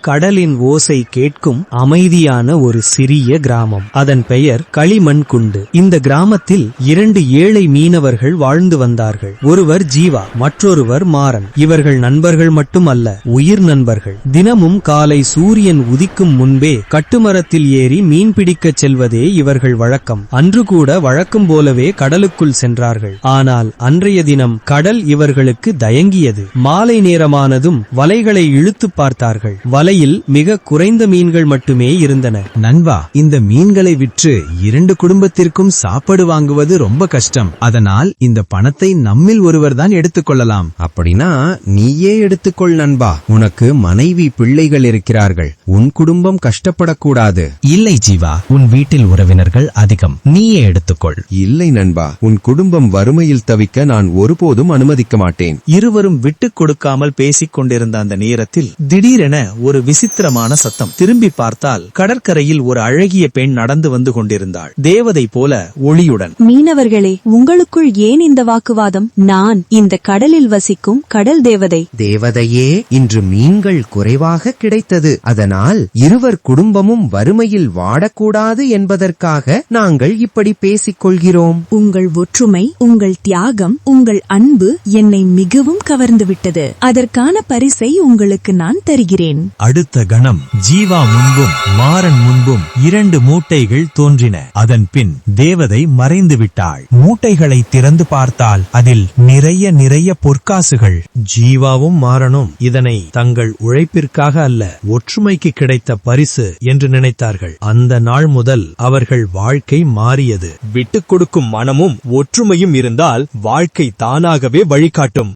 கடலின் ஓசை கேட்கும் அமைதியான ஒரு சிறிய கிராமம். அதன் பெயர் களிமண் குண்டு. இந்த கிராமத்தில் இரண்டு ஏழை மீனவர்கள் வாழ்ந்து வந்தார்கள். ஒருவர் ஜீவா மற்றொருவர் மாறன். இவர்கள் நண்பர்கள் மட்டுமல்ல உயிர் நண்பர்கள். தினமும் காலை சூரியன் உதிக்கும் முன்பே கட்டுமரத்தில் ஏறி மீன் பிடிக்கச் செல்வதே இவர்கள் வழக்கம். அன்று கூட வழக்கம் போலவே கடலுக்குள் சென்றார்கள். ஆனால் அன்றைய தினம் கடல் இவர்களுக்கு தயங்கியது. மாலை நேரமானதும் வலைகளை இழுத்துப் பார்த்தார்கள். வலையில் மிக குறைந்த மீன்கள் மட்டுமே இருந்தன. நண்பா இந்த மீன்களை விற்று இரண்டு குடும்பத்திற்கும் சாப்பாடு வாங்குவது ரொம்ப கஷ்டம். அதனால் இந்த பணத்தை நம்மில் ஒருவர் தான் எடுத்துக்கொள்ளலாம் அப்படின்னா நீயே எடுத்துக்கொள் நண்பா. உனக்கு மனைவி பிள்ளைகள் இருக்கிறார்கள். உன் குடும்பம் கஷ்டப்படக்கூடாது. இல்லை ஜீவா உன் வீட்டில் உறவினர்கள் அதிகம். நீயே எடுத்துக்கொள் இல்லை நண்பா. உன் குடும்பம் வறுமையில் தவிக்க நான் ஒருபோதும் அனுமதிக்க மாட்டேன். இருவரும் விட்டுக் கொடுக்காமல் பேசிக் கொண்டிருந்த அந்த நேரத்தில் திடீரென ஒரு விசித்திரமான சத்தம். திரும்பி பார்த்தால் கடற்கரையில் ஒரு அழகிய பெண் நடந்து வந்து கொண்டிருந்தாள். தேவதை போல ஒளியுடன் மீனவர்களே உங்களுக்குள் ஏன் இந்த வாக்குவாதம்? நான் இந்த கடலில் வசிக்கும் கடல் தேவதை. தேவதையே இன்று மீன்கள் குறைவாக கிடைத்தது. அதனால் இருவர் குடும்பமும் வறுமையில் வாடக்கூடாது என்பதற்காக நாங்கள் இப்படி பேசிக் கொள்கிறோம் உங்கள் ஒற்றுமை உங்கள் தியாகம் உங்கள் அன்பு என்னை மிகவும் கவர்ந்துவிட்டது. அதற்கான பரிசை உங்களுக்கு நான் தருகிறேன். அடுத்த கணம் ஜீவா முன்பும் மாறன் முன்பும் இரண்டு மூட்டைகள் தோன்றின. அதன் பின் தேவதை மறைந்து விட்டாள் மூட்டைகளை திறந்து பார்த்தால் அதில் நிறைய நிறைய பொற்காசுகள். ஜீவாவும் மாறனும் இதனை தங்கள் உழைப்பிற்காக அல்ல ஒற்றுமைக்கு கிடைத்த பரிசு என்று நினைத்தார்கள். அந்த நாள் முதல் அவர்கள் வாழ்க்கை மாறியது. விட்டுக் கொடுக்கும் மனமும் ஒற்றுமையும் இருந்தால் வாழ்க்கை தானாகவே வழிகாட்டும்.